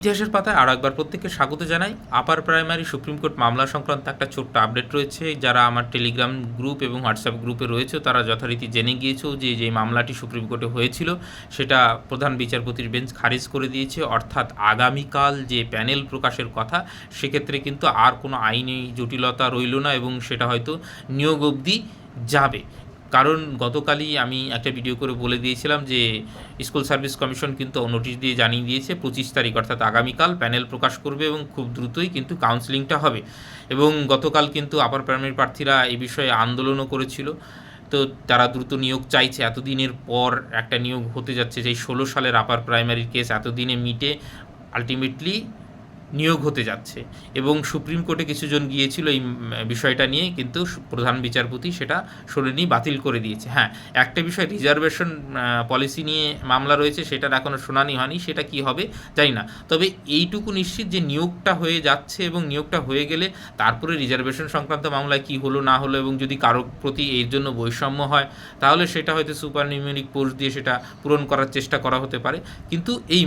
ইতিহাসের পাতায় আরও একবার প্রত্যেককে স্বাগত জানাই। আপার প্রাইমারি সুপ্রিম কোর্ট মামলা সংক্রান্ত একটা ছোট্ট আপডেট রয়েছে। যারা আমার টেলিগ্রাম গ্রুপ এবং হোয়াটসঅ্যাপ গ্রুপে রয়েছে, তারা যথারীতি জেনে গিয়েছো যে যে মামলাটি সুপ্রিম কোর্টে হয়েছিল, সেটা প্রধান বিচারপতির বেঞ্চ খারিজ করে দিয়েছে। অর্থাৎ আগামীকাল যে প্যানেল প্রকাশের কথা, সেক্ষেত্রে কিন্তু আর কোনো আইনি জটিলতা রইল না এবং সেটা হয়তো নিয়োগ অবধি যাবে। কারণ গতকালই আমি একটা ভিডিও করে বলে দিয়েছিলাম যে, স্কুল সার্ভিস কমিশন কিন্তু নোটিশ দিয়ে জানিয়ে দিয়েছে পঁচিশ তারিখ, অর্থাৎ আগামীকাল প্যানেল প্রকাশ করবে এবং খুব দ্রুতই কিন্তু কাউন্সিলিংটা হবে। এবং গতকাল কিন্তু আপার প্রাইমারি প্রার্থীরা এই বিষয়ে আন্দোলনও করেছিল। তো তারা দ্রুত নিয়োগ চাইছে। এতদিনের পর একটা নিয়োগ হতে যাচ্ছে। যে ষোলো সালের আপার প্রাইমারির কেস এতদিনে মিটে আলটিমেটলি নিয়োগ হতে যাচ্ছে। এবং সুপ্রিম কোর্টে কিছুজন গিয়েছিল এই বিষয়টা নিয়ে, কিন্তু প্রধান বিচারপতি সেটা শুনানি বাতিল করে দিয়েছে। হ্যাঁ একটা বিষয়, রিজার্ভেশন পলিসি নিয়ে মামলা রয়েছে, সেটার এখনও শুনানি হয়নি, সেটা কি হবে জানি না। তবে এইটুকু নিশ্চিত যে নিয়োগটা হয়ে যাচ্ছে এবং নিয়োগটা হয়ে গেলে তারপরে রিজার্ভেশন সংক্রান্ত মামলায় কি হলো, না হলো, এবং যদি কারও প্রতি এর জন্য বৈষম্য হয়, তাহলে সেটা হয়তো সুপার নিউমেরিক পোস্ট দিয়ে সেটা পূরণ করার চেষ্টা করা হতে পারে। কিন্তু এই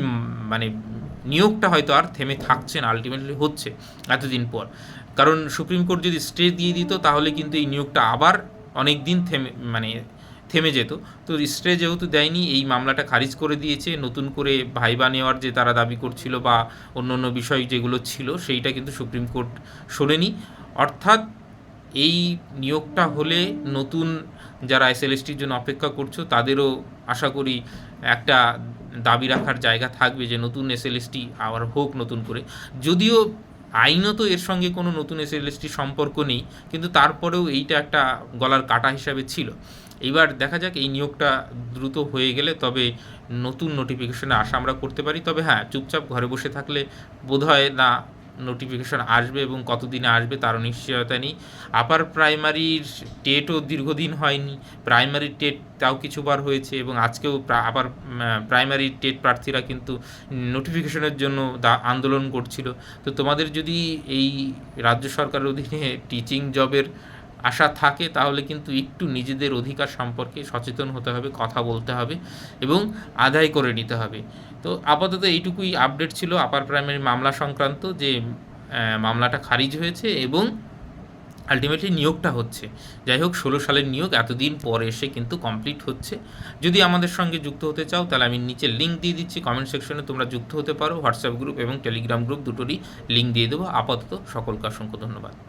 মানে নিয়োগটা হয়তো আর থেমে থাকছে না আলটিমেটলি হচ্ছে এতদিন পর। কারণ সুপ্রিম কোর্ট যদি স্টে দিয়ে দিত, তাহলে কিন্তু এই নিয়োগটা আবার অনেক দিন থেমে মানে থেমে যেত। তো স্টে যেহেতু দেয়নি, এই মামলাটা খারিজ করে দিয়েছে, নতুন করে ভাইবা নেওয়ার যে তারা দাবি করছিল বা অন্য অন্য বিষয় যেগুলো ছিল, সেইটা কিন্তু সুপ্রিম কোর্ট শোনেনি। অর্থাৎ এই নিয়োগটা হলে নতুন যারা এসএলএসটির জন্য অপেক্ষা করছ, তাদেরও আশা করি একটা দাবি রাখার জায়গা থাকবে যে নতুন এসএলএসটি আবার হোক নতুন করে। যদিও আইনত এর সঙ্গে কোনো নতুন এসএলএসটি সম্পর্ক নেই, কিন্তু তারপরেও এইটা একটা গলার কাটা হিসাবে ছিল। এইবার দেখা যাক এই নিয়োগটা দ্রুত হয়ে গেলে তবে নতুন নোটিফিকেশনে আশা আমরা করতে পারি। তবে হ্যাঁ চুপচাপ ঘরে বসে থাকলে বোধহয় না নোটিফিকেশন আসবে এবং কতদিনে আসবে তারও নিশ্চয়তা নেই। আপার প্রাইমারির টেটও দীর্ঘদিন হয়নি। প্রাইমারি টেট তাও কিছুবার হয়েছে এবং আজকেও আবার প্রাইমারি টেট প্রার্থীরা কিন্তু নোটিফিকেশনের জন্য আন্দোলন করছিল। তো তোমাদের যদি এই রাজ্য সরকারের অধীনে টিচিং জবের আশা থাকে, তাহলে কিন্তু একটু নিজেদের অধিকার সম্পর্কে সচেতন হতে হবে, কথা বলতে হবে এবং আদায় করে নিতে হবে। তো আপাতত এইটুকুই আপডেট ছিল আপার প্রাইমারি মামলা সংক্রান্ত যে মামলাটা খারিজ হয়েছে এবং আলটিমেটলি নিয়োগটা হচ্ছে। যাই হোক, ষোলো সালের নিয়োগ, এতদিন পর এসে কিন্তু কমপ্লিট হচ্ছে। যদি আমাদের সঙ্গে যুক্ত হতে চাও, তাহলে আমি নিচে লিঙ্ক দিয়ে দিচ্ছি কমেন্ট সেকশনে তোমরা যুক্ত হতে পারো হোয়াটসঅ্যাপ গ্রুপ এবং টেলিগ্রাম গ্রুপ দুটোরই লিঙ্ক দিয়ে দেবো। আপাতত সকলকে অসংখ্য ধন্যবাদ।